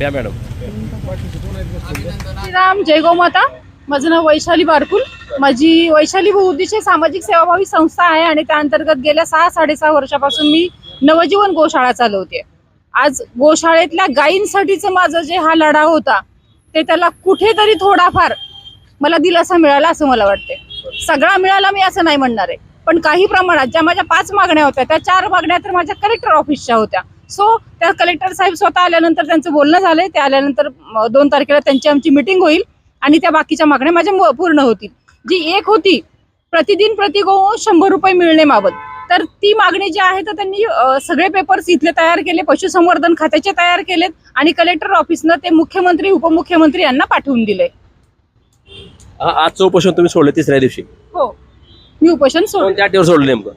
या मॅडम. श्रीराम जय गोमाता माझं नाव वैशाली बारकुल. माझी वैशाली बहुउद्देशीय सामाजिक सेवाभावी संस्था आहे आणि त्या अंतर्गत गेल्या सहा साडेसहा वर्षापासून मी नवजीवन गोशाळा चालवते आज गोशाळेतल्या गायींसाठीचं माझं जे हा लढा होता ते त्याला कुठेतरी थोडाफार मला दिलासा मिळाला असं मला वाटते सगळा मिळाला मी असं नाही म्हणणार आहे. पण काही प्रमाणात ज्या माझ्या पाच मागण्या होत्या त्या चार मागण्या तर माझ्या कलेक्टर ऑफिसच्या होत्या. सो त्या कलेक्टर साहेब स्वतः आल्यानंतर त्यांचं बोलणं झालंय. ते आल्यानंतर दोन तारखेला त्यांची आमची मिटिंग होईल आणि त्या बाकीच्या मागण्या माझ्या पूर्ण होतील. जी एक होती प्रतिदिन प्रति गो शंभर रुपये मिळण्याबाबत तर ती मागणी जी आहे तर त्यांनी सगळे पेपर्स इथले तयार केले पशुसंवर्धन खात्याचे तयार केलेत आणि कलेक्टर ऑफिसनं ते मुख्यमंत्री उपमुख्यमंत्री यांना पाठवून दिले आजचं उपोषण तुम्ही सोडलं तिसऱ्या दिवशी. हो. मी उपोषण सोड कोणत्या अटीवर सोडलं नेमकं.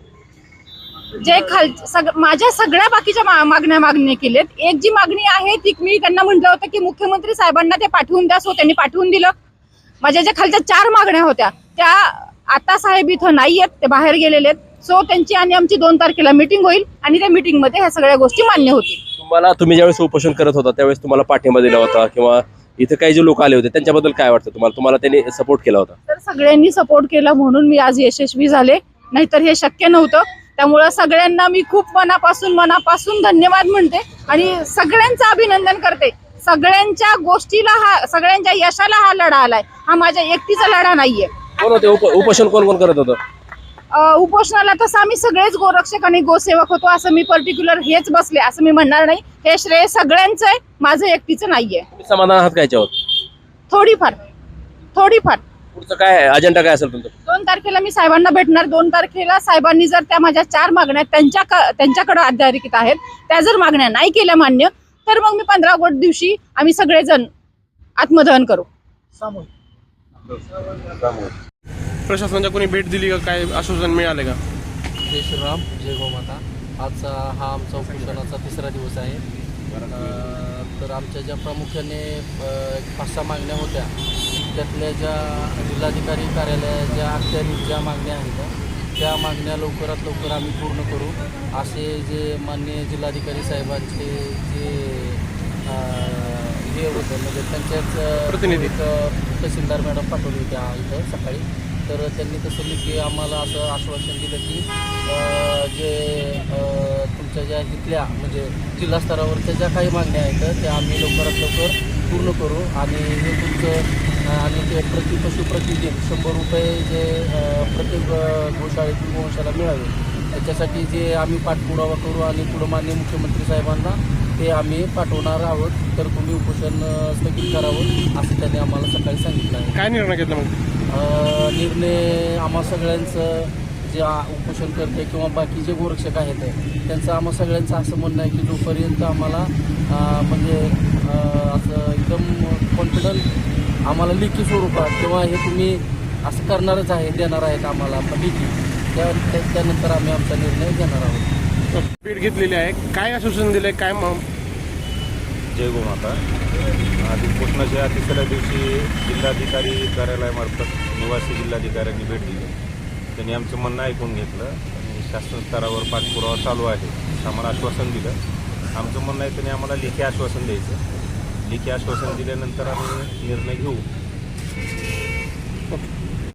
जे खाल सग माझ्या सगळ्या बाकीच्या मा- मागण्या मागणी केलेत. एक जी मागणी आहे ती मी त्यांना म्हटलं होतं की मुख्यमंत्री साहेबांना ते पाठवून द्या सो त्यांनी पाठवून दिलं. माझ्या ज्या खालच्या चार मागण्या होत्या त्या आता साहेब इथं नाही आहेत ते बाहेर गेलेले आहेत. सो त्यांची आणि आमची दोन तारखेला मिटिंग होईल आणि त्या मिटिंगमध्ये ह्या सगळ्या गोष्टी मान्य होतील. तुम्हाला तुम्ही ज्यावेळेस उपोषण करत होता त्यावेळेस तुम्हाला पाठिंबा दिला होता किंवा इथं काही जे लोक आले होते त्यांच्याबद्दल काय वाटतं तुम्हाला? तुम्हाला त्यांनी सपोर्ट केला होता? तर सगळ्यांनी सपोर्ट केला म्हणून मी आज यशस्वी झाले. नाहीतर हे शक्य नव्हतं. त्यामुळं सगळ्यांना मी खूप मनापासून मनापासून धन्यवाद म्हणते आणि सगळ्यांचं अभिनंदन करते. सगळ्यांच्या गोष्टीला हा सगळ्यांच्या यशाला हा लढा आलाय. हा माझ्या एकटीचा लढा नाहीये. कोण होते? उप- उपोषण कोण कोण करत होतं? अं, उपोषणाला तसं आम्ही सगळेच गोरक्षक आणि गोसेवक होतो असं मी पर्टिक्युलर हेच बसले असं मी म्हणणार नाही. हे श्रेय सगळ्यांचं आहे माझं एकटीचं नाहीये. तुम्ही समाधान आहात याच्यावर? थोडीफार. थोडीफार. पुढचं काय अजेंडा काय असेल तुमचं? दोन तारखेला मी साहेबांना भेटणार. दोन तारखेला साहेबांनी जर त्या माझ्या चार मागण्या त्यांच्या त्यांच्याकडे अध्यारिकित आहेत त्या जर मागण्या नाही केल्या मान्य तर मग मी पंधरा ऑगस्ट दिवशी आम्ही सगळेजण आत्मदहन करू. प्रशासनाच्या कोणी भेट दिली का? काय आश्वासन मिळाले का? जय श्रीराम जय गोमाता. आजचा हा आमचा उपोषणाचा तिसरा दिवस आहे. अं, तर आमच्या ज्या प्रामुख्याने अं, एक पाच सहा मागण्या होत्या त्यातल्या ज्या जिल्हाधिकारी कार्यालयाच्या अखत्यारीत ज्या मागण्या आहेत त्या मागण्या लवकरात लवकर आम्ही पूर्ण करू असे जे माननीय जिल्हाधिकारी साहेबांचे जे हे होतं म्हणजे त्यांच्याच प्रतिनिधी. तहसीलदार मॅडम पाठवली होत्या इथं सकाळी तर त्यांनी तसं की आम्हाला असं आश्वासन दिलं की जे तुमच्या ज्या इथल्या म्हणजे जिल्हा स्तरावरच्या ज्या काही मागण्या आहेत त्या आम्ही लवकरात लवकर पूर्ण करू आणि हे तुमचं आणि ते प्रति पशु प्रतिदिन शंभर रुपये जे प्रत्येक गोशाळेतील गोवंशाला मिळावे. त्याच्यासाठी जे आम्ही पाठपुरावा करू आणि पुढं मान्य मुख्यमंत्री साहेबांना ते आम्ही पाठवणार आहोत. तर तुम्ही उपोषण स्थगित करावं असं त्यांनी आम्हाला सकाळी सांगितलं आहे. काय निर्णय घेतला मग? निर्णय आम्हा सगळ्यांचं जे उपोषण करते किंवा बाकी जे गोरक्षक आहेत त्यांचं आम्हा सगळ्यांचं असं म्हणणं आहे की जोपर्यंत आम्हाला म्हणजे असं एकदम कॉन्फिडंट आम्हाला लिखी स्वरूपात किंवा हे तुम्ही असं करणारच आहे देणार आहेत आम्हाला लिखी त्या त्या- त्यानंतर आम्ही आमचा निर्णय घेणार आहोत. भेट घेतलेली आहे. काय आश्वासन दिलंय? काय म- जय गोमाता आज उपोषणाच्या तिसऱ्या दिवशी जिल्हाधिकारी कार्यालयामार्फत निवासी जिल्हाधिकाऱ्यांनी भेट दिली. त्यांनी आमचं म्हणणं ऐकून घेतलं आणि शासन स्तरावर पाठपुरावा चालू आहे आम्हाला आश्वासन दिलं. आमचं म्हणणं आहे त्यांनी आम्हाला लेखी आश्वासन द्यायचं. लेखी आश्वासन दिल्यानंतर आम्ही निर्णय घेऊ.